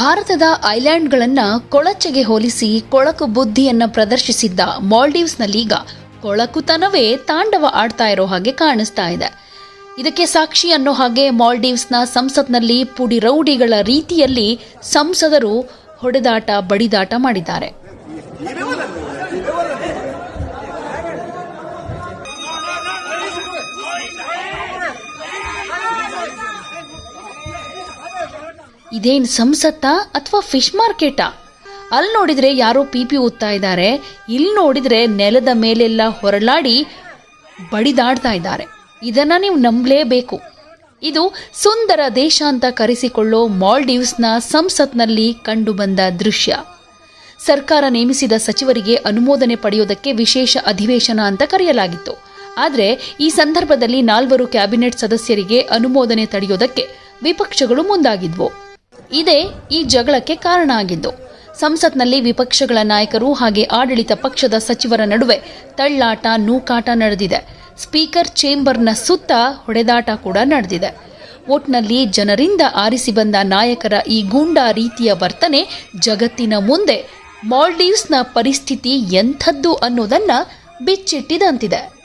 ಭಾರತದ ಐಲ್ಯಾಂಡ್ಗಳನ್ನು ಕೊಳಚೆಗೆ ಹೋಲಿಸಿ ಕೊಳಕು ಬುದ್ಧಿಯನ್ನು ಪ್ರದರ್ಶಿಸಿದ್ದ ಮಾಲ್ಡೀವ್ಸ್ನಲ್ಲೀಗ ಕೊಳಕುತನವೇ ತಾಂಡವ ಆಡ್ತಾ ಇರೋ ಹಾಗೆ ಕಾಣಿಸ್ತಾ ಇದೆ. ಇದಕ್ಕೆ ಸಾಕ್ಷಿ ಅನ್ನೋ ಹಾಗೆ ಮಾಲ್ಡೀವ್ಸ್ನ ಸಂಸತ್ನಲ್ಲಿ ಪುಡಿ ರೌಡಿಗಳ ರೀತಿಯಲ್ಲಿ ಸಂಸದರು ಹೊಡೆದಾಟ, ಬಡಿದಾಟ ಮಾಡಿದ್ದಾರೆ. ಇದೇನ್ ಸಂಸತ್ತಾ ಅಥವಾ ಫಿಶ್ ಮಾರ್ಕೆಟಾ? ಅಲ್ಲಿ ನೋಡಿದ್ರೆ ಯಾರೋ ಪಿಪಿ ಊದ್ತಾ ಇದ್ದಾರೆ ಇಲ್ಲಿ ನೋಡಿದ್ರೆ ನೆಲದ ಮೇಲೆಲ್ಲ ಹೊರಳಾಡಿ ಬಡಿದಾಡ್ತಾ ಇದ್ದಾರೆ ಇದನ್ನ ನೀವು ನಂಬಲೇಬೇಕು. ಇದು ಸುಂದರ ದೇಶ ಅಂತ ಕರೆಸಿಕೊಳ್ಳೋ ಮಾಲ್ಡೀವ್ಸ್ನ ಸಂಸತ್ನಲ್ಲಿ ಕಂಡುಬಂದ ದೃಶ್ಯ. ಸರ್ಕಾರ ನೇಮಿಸಿದ ಸಚಿವರಿಗೆ ಅನುಮೋದನೆ ಪಡೆಯೋದಕ್ಕೆ ವಿಶೇಷ ಅಧಿವೇಶನ ಅಂತ ಕರೆಯಲಾಗಿತ್ತು. ಆದರೆ ಈ ಸಂದರ್ಭದಲ್ಲಿ ನಾಲ್ವರು ಕ್ಯಾಬಿನೆಟ್ ಸದಸ್ಯರಿಗೆ ಅನುಮೋದನೆ ತಡೆಯೋದಕ್ಕೆ ವಿಪಕ್ಷಗಳು ಮುಂದಾಗಿದ್ವು. ಇದೇ ಈ ಜಗಳಕ್ಕೆ ಕಾರಣ ಆಗಿದ್ದು, ಸಂಸತ್ನಲ್ಲಿ ವಿಪಕ್ಷಗಳ ನಾಯಕರು ಹಾಗೆ ಆಡಳಿತ ಪಕ್ಷದ ಸಚಿವರ ನಡುವೆ ತಳ್ಳಾಟ, ನೂಕಾಟ ನಡೆದಿದೆ. ಸ್ಪೀಕರ್ ಚೇಂಬರ್ನ ಸುತ್ತ ಹೊಡೆದಾಟ ಕೂಡ ನಡೆದಿದೆ. ಒಟ್ನಲ್ಲಿ ಜನರಿಂದ ಆರಿಸಿ ಬಂದ ನಾಯಕರ ಈ ಗೂಂಡಾ ರೀತಿಯ ವರ್ತನೆ ಜಗತ್ತಿನ ಮುಂದೆ ಮಾಲ್ಡೀವ್ಸ್ನ ಪರಿಸ್ಥಿತಿ ಎಂಥದ್ದು ಅನ್ನೋದನ್ನು ಬಿಚ್ಚಿಟ್ಟಿದಂತಿದೆ.